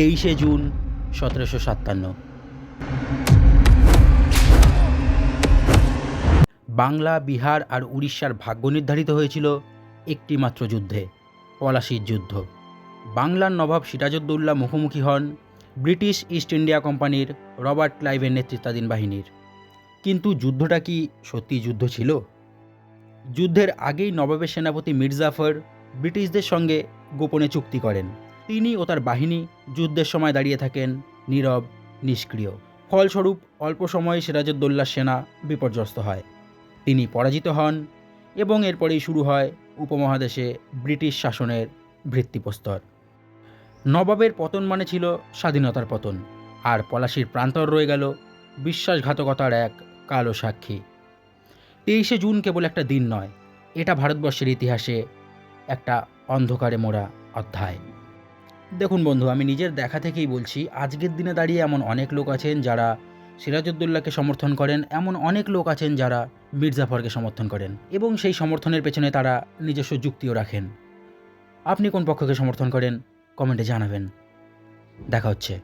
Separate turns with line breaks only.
তেইশে জুন, সতেরোশো সাতান্ন। বাংলা, বিহার আর উড়িষ্যার ভাগ্য নির্ধারিত হয়েছিল একটি মাত্র যুদ্ধে, পলাশির যুদ্ধ। বাংলার নবাব সিরাজউদ্দৌল্লা মুখোমুখি হন ব্রিটিশ ইস্ট ইন্ডিয়া কোম্পানির রবার্ট ক্লাইভের নেতৃত্বাধীন বাহিনীর। কিন্তু যুদ্ধটা কি সত্যি যুদ্ধ ছিল? যুদ্ধের আগেই নবাবের সেনাপতি মির্জাফর ব্রিটিশদের সঙ্গে গোপনে চুক্তি করেন। তিনি ও তার বাহিনী যুদ্ধের সময় দাঁড়িয়ে থাকেন নীরব, নিষ্ক্রিয়। ফলস্বরূপ, অল্প সময়ে সিরাজউদ্দৌল্লার সেনা বিপর্যস্ত হয়। তিনি পরাজিত হন এবং এরপরেই শুরু হয় উপমহাদেশে ব্রিটিশ শাসনের ভিত্তিপ্রস্তর। নবাবের পতন মানে ছিল স্বাধীনতার পতন, আর পলাশির প্রান্তর রয়ে গেল বিশ্বাসঘাতকতার এক কালো সাক্ষী। তেইশে জুন কেবল একটা দিন নয়, এটা ভারতবর্ষের ইতিহাসে একটা অন্ধকারে মোড়া অধ্যায়। দেখুন বন্ধু, আমি নিজের দেখা থেকেই বলছি, আজকের দিনে দাঁড়িয়ে এমন অনেক লোক আছেন যারা সিরাজউদ্দৌল্লাকে সমর্থন করেন, এমন অনেক লোক আছেন যারা মির্জাফরকে সমর্থন করেন এবং সেই সমর্থনের পেছনে তারা নিজস্ব যুক্তিও রাখেন। আপনি কোন পক্ষকে সমর্থন করেন? কমেন্টে জানাবেন। দেখা হচ্ছে।